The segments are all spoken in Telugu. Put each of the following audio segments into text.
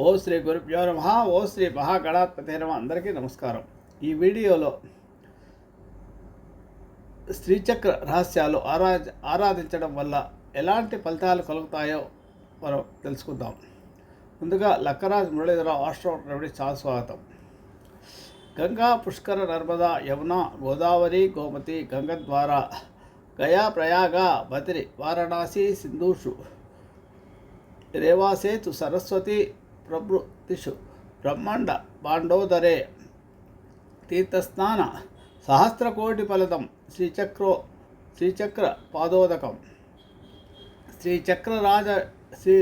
ఓ శ్రీ గురుభ్యో నమ ఓ శ్రీ మహాగణాధిపతి నమ అందరికీ నమస్కారం. ఈ వీడియోలో శ్రీచక్ర రహస్యాలు ఆరా ఆరాధించడం వల్ల ఎలాంటి ఫలితాలు కలుగుతాయో మనం తెలుసుకుందాం. ముందుగా లక్కరాజ్ మురళీధరరావు ఆస్ట్రో చాలా స్వాగతం. గంగా పుష్కర నర్మదా యమున గోదావరి గోమతి గంగ ద్వారా గయా ప్రయాగ బద్రి వారణాసి సింధూషు రేవాసేతు సరస్వతి ప్రభృతిషు బ్రహ్మాండ బాండోదరే తీర్థస్నాన సహస్రకోటి ఫలదం శ్రీచక్రో శ్రీచక్ర పాదోదకం. శ్రీచక్ర రాజ శ్రీ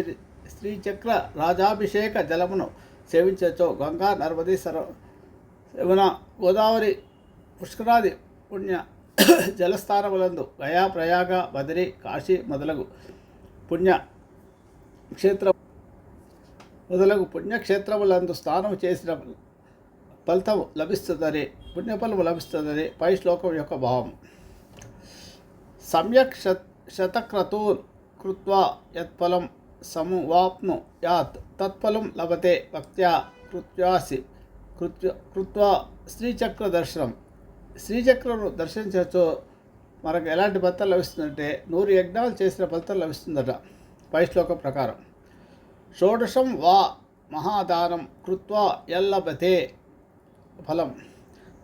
శ్రీచక్ర రాజాభిషేక జలమును సేవించచ్చో గంగా నర్మది సర యమున గోదావరి పుష్కరాది పుణ్య జలస్థానములందు గయా ప్రయాగ బదిరి కాశీ మొదలగు పుణ్య క్షేత్ర మొదలగు పుణ్యక్షేత్రములందు స్నానం చేసిన ఫలితం లభిస్తుందని పుణ్యఫలము లభిస్తుందని పై శ్లోకం యొక్క భావం. సమ్యక్ శత శతక్రతూన్ కృత్వా యత్ఫలం సమువాప్ను యాత్ తత్ఫలం లభతే భక్త్యా కృత్యాసి కృత్య కృత్వా శ్రీచక్ర దర్శనం. శ్రీచక్రను దర్శించవచ్చు. మనకు ఎలాంటి ఫలితం లభిస్తుందంటే నూరు యజ్ఞాలు చేసిన ఫలితం లభిస్తుందట పై శ్లోకం ప్రకారం. షోడశం వా మహాదానం కృత్వా ఎల్లభతే ఫలం.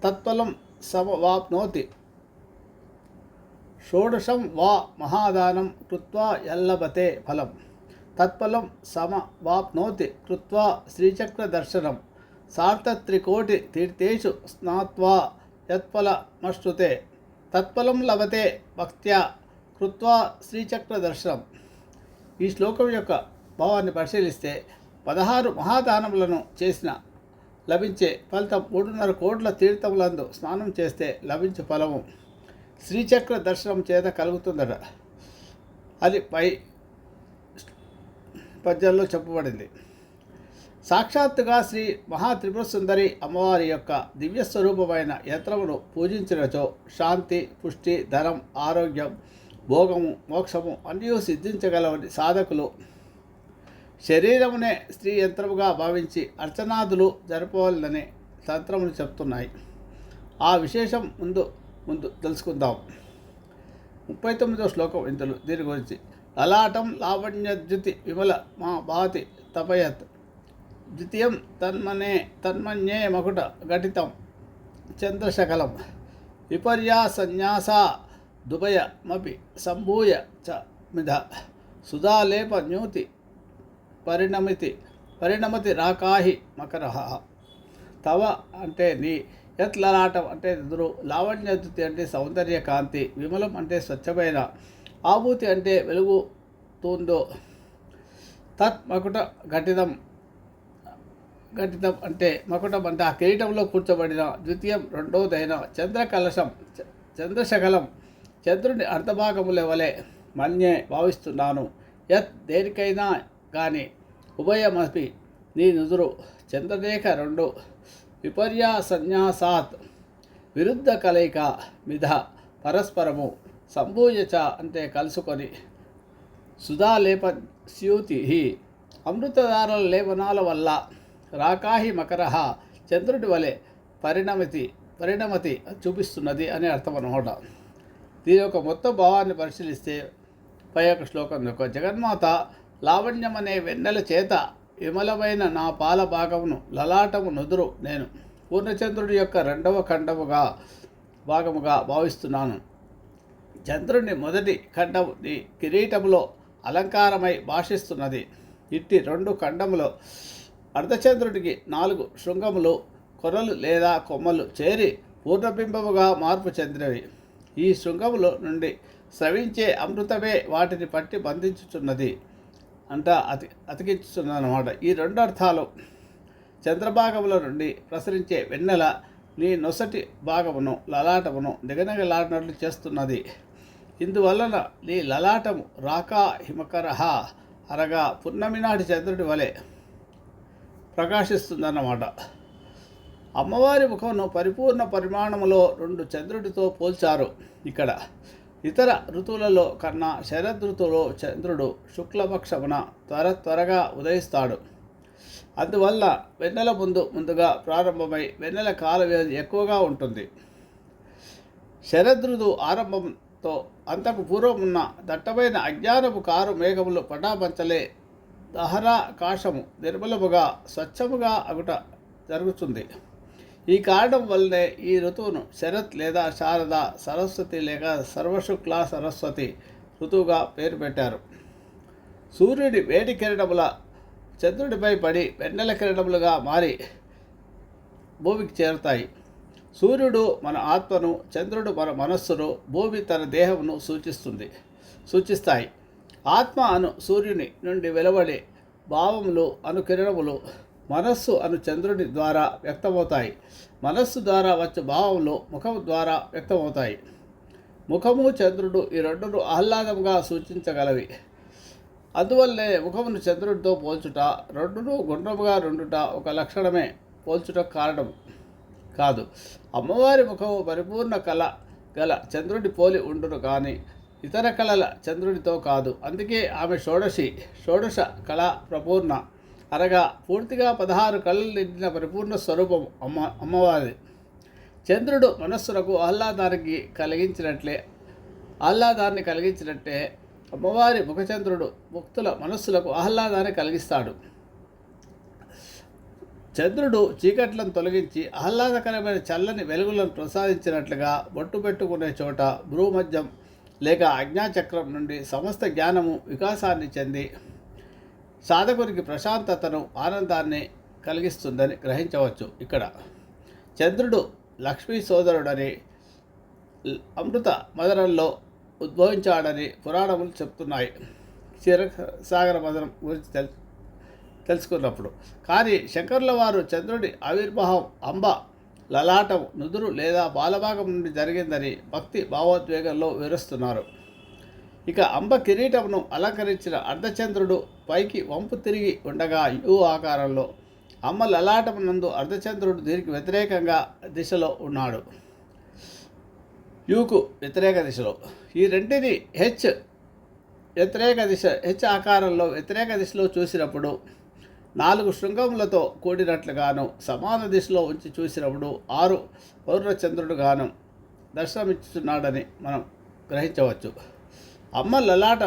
తత్ఫలం సమవాప్నోతి. షోడశం వా మహాదానం కృత్వా ఎల్లభతే ఫలం. తత్ఫలం సమవాప్నోతి. కృత్వా శ్రీచక్ర దర్శనం. సార్ధత్రికోటి తీర్థేషు స్నాత్వా యత్ఫలమశ్రుతే. తత్ఫలం లభతే భక్త్యా. కృత్వా శ్రీచక్ర దర్శనం. ఈ శ్లోకం యొక్క భావాన్ని పరిశీలిస్తే పదహారు మహాదానములను చేసిన లభించే ఫలితం మూడున్నర కోట్ల తీర్థములందు స్నానం చేస్తే లభించే ఫలము. శ్రీచక్ర దర్శనం చేత కలుగుతుందట. అది పై పద్యంలో చెప్పబడింది. సాక్షాత్తుగా శ్రీ మహాత్రిపుర సుందరి అమ్మవారి యొక్క దివ్య స్వరూపమైన యంత్రమును పూజించినచో శాంతి పుష్టి ధనం ఆరోగ్యం భోగము మోక్షము అన్నీ సిద్ధించగలవని సాధకులు శరీరమునే స్త్రీ యంత్రముగా భావించి అర్చనాదులు జరపవాలని తంత్రములు చెప్తున్నాయి. ఆ విశేషం ముందు ముందు తెలుసుకుందాం. ముప్పై తొమ్మిదో శ్లోకం ఇంతలు దీని గురించి. లలాటం లావణ్యద్యుతి విమల మా భాతి తపయత్. ద్వితీయం తన్మనే తన్మన్యే మకుట ఘటితం. చంద్రశకలం. విపర్యా సన్యాస దుభయమపి సంభూయ చ మిధ. సుధాలేప న్యూతి పరిణమితి పరిణమతి రాకాహి మకర తవ అంటే నీ యత్ లలాటం అంటే ఎదురు లావణ్యద్యుతి అంటే సౌందర్య కాంతి విమలం అంటే స్వచ్ఛమైన ఆభూతి అంటే వెలుగుతుందో తత్ మకుట ఘటితం ఘటితం అంటే మకుటం అంటే ఆ కిరీటంలో కూర్చోబడిన ద్వితీయం రెండవదైన చంద్రకలశం చ- చంద్రశకలం చంద్రుని అర్ధభాగములెవలే మన్యే భావిస్తున్నాను. యత్ దేనికైనా కానీ ఉభయమపి నీ నుదురు చంద్రరేఖ రెండు. విపర్యా సన్యాసాత్ విరుద్ధ కలయిక మిధ. పరస్పరము సంభూయచ అంటే కలుసుకొని. సుధాలేప స్యూతి అమృతధారల లేపనాల వల్ల రాకాహి మకర చంద్రుడి వలె పరిణమితి పరిణమతి చూపిస్తున్నది అని అర్థం అనమాట దీని యొక్క మొత్తం భావాన్ని పరిశీలిస్తే పై యొక్క శ్లోకం యొక్క జగన్మాత లావణ్యం అనే వెన్నెల చేత విమలమైన నా పాల భాగమును లలాటము నుదురు నేను పూర్ణచంద్రుడి యొక్క రెండవ ఖండముగా భాగముగా భావిస్తున్నాను. చంద్రుని మొదటి ఖండము నీ కిరీటములో అలంకారమై భాషిస్తున్నది. ఇట్టి రెండు ఖండములో అర్ధచంద్రుడికి నాలుగు శృంగములు కొరలు లేదా కొమ్మలు చేరి పూర్ణబింబముగా మార్పు చెందినవి. ఈ శృంగములో నుండి స్రవించే అమృతమే వాటిని పట్టి బంధించుచున్నది. అంట అతి అతికించుతున్నదన్నమాట ఈ రెండు అర్థాలు చంద్రభాగముల నుండి ప్రసరించే వెన్నెల నీ నొసటి భాగమును లలాటమును నిగనగలాడినట్లు చేస్తున్నది. ఇందువలన నీ లలాటము రాకా హిమకరహ అనగా పున్నమి నాటి చంద్రుడి వలె ప్రకాశిస్తుందన్నమాట. అమ్మవారి ముఖమును పరిపూర్ణ పరిమాణములో రెండు చంద్రుడితో పోల్చారు ఇక్కడ. ఇతర ఋతువులలో కన్నా శరద్ ఋతువులో చంద్రుడు శుక్లపక్షమున త్వర త్వరగా ఉదయిస్తాడు. అందువల్ల వెన్నెల ముందు ముందుగా ప్రారంభమై వెన్నెల కాల వ్యవధి ఎక్కువగా ఉంటుంది. శరదృదు ఆరంభంతో అంతకు పూర్వం ఉన్న దట్టమైన అజ్ఞానపు కారు మేఘములు పటాపంచలే దహరాకాశము నిర్మలముగా స్వచ్ఛముగా అగుట జరుగుతుంది ఈ కారణం వల్లనే ఈ ఋతువును శరత్ లేదా శారద సరస్వతి లేక సర్వశుక్ల సరస్వతి ఋతువుగా పేరు పెట్టారు. సూర్యుడి వేడి కిరణముల చంద్రుడిపై పడి వెన్నెల కిరణములుగా మారి భూమికి చేరుతాయి. సూర్యుడు మన ఆత్మను చంద్రుడు మన మనస్సును భూమి తన దేహమును సూచిస్తుంది సూచిస్తాయి. ఆత్మ అను సూర్యుని నుండి వెలువడే భావములు అనుకిరణములు మనస్సు అను చంద్రుని ద్వారా వ్యక్తమవుతాయి. మనస్సు ద్వారా వచ్చే భావంలో ముఖం ద్వారా వ్యక్తమవుతాయి. ముఖము చంద్రుడు ఈ రెండును ఆహ్లాదంగా సూచించగలవి. అందువల్లే ముఖమును చంద్రుడితో పోల్చుట రెండును గుండ్రముగా రెండుట ఒక లక్షణమే పోల్చుట కారణం కాదు. అమ్మవారి ముఖము పరిపూర్ణ కళ గల చంద్రుడి పోలి ఉండును కానీ ఇతర కళల చంద్రుడితో కాదు. అందుకే ఆమె షోడశి షోడశ కళ ప్రపూర్ణ. అనగా పూర్తిగా పదహారు కళ్ళు నిండిన పరిపూర్ణ స్వరూపం అమ్మ అమ్మవారి చంద్రుడు మనస్సులకు ఆహ్లాదానికి కలిగించినట్లే ఆహ్లాదాన్ని కలిగించినట్టే అమ్మవారి ముఖచంద్రుడు ముక్తుల మనస్సులకు ఆహ్లాదాన్ని కలిగిస్తాడు. చంద్రుడు చీకట్లను తొలగించి ఆహ్లాదకరమైన చల్లని వెలుగులను ప్రసాదించినట్లుగా బొట్టు పెట్టుకునే చోట భ్రూమధ్యం లేక అజ్ఞాచక్రం నుండి సమస్త జ్ఞానము వికాసాన్ని చెంది సాధకునికి ప్రశాంతతను ఆనందాన్ని కలిగిస్తుందని గ్రహించవచ్చు. ఇక్కడ చంద్రుడు లక్ష్మీ సోదరుడని అమృత మదనంలో ఉద్భవించాడని పురాణములు చెప్తున్నాయి. క్షీరసాగర మదనం గురించి తెలు తెలుసుకున్నప్పుడు. కానీ శంకర్ల వారు చంద్రుడి ఆవిర్భావం అంబ లలాటం నుదురు లేదా బాలభాగం నుండి జరిగిందని భక్తి భావోద్వేగంలో వివరిస్తున్నారు. ఇక అంబ కిరీటమును అలంకరించిన అర్ధచంద్రుడు పైకి వంపు తిరిగి ఉండగా యు ఆకారంలో అమ్మ లలాటమునందు నందు అర్ధచంద్రుడు దీనికి వ్యతిరేకంగా దిశలో ఉన్నాడు. యూకు వ్యతిరేక దిశలో. ఈ రెంటిని హెచ్ వ్యతిరేక దిశ హెచ్ ఆకారంలో వ్యతిరేక దిశలో చూసినప్పుడు నాలుగు శృంగములతో కూడినట్లుగాను సమాన దిశలో ఉంచి చూసినప్పుడు ఆరు పౌర్ణచంద్రుడుగాను దర్శనమిచ్చుతున్నాడని మనం గ్రహించవచ్చు. అమ్మ లలాట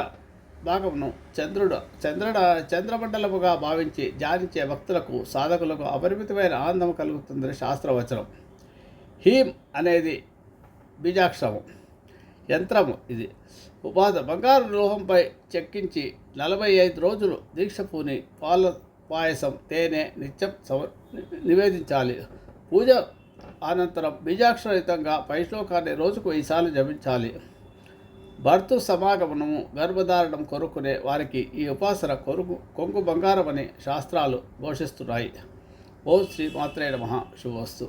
భాగమును చంద్రుడు చంద్రుడ చంద్రమండలముగా భావించి ధ్యానించే భక్తులకు సాధకులకు అపరిమితమైన ఆనందం కలుగుతుందని శాస్త్రవచనం. హీం అనేది బీజాక్షరము యంత్రము ఇది. ఉపాధ బంగారు లోహంపై చెక్కించి నలభై ఐదు రోజులు దీక్ష పూని పాల పాయసం తేనె నిత్యం సమ నివేదించాలి. పూజ అనంతరం బీజాక్షరయుతంగా పైశ్లోకాన్ని రోజుకు ఈసార్లు జపించాలి. భర్త సమాగమనము గర్భధారణం కొరుకునే వారికి ఈ ఉపాసన కొరుకు కొంగు బంగారం అనే శాస్త్రాలు ఘోషిస్తున్నాయి ఓం శ్రీ మాత్రే నమ. శుభవస్తు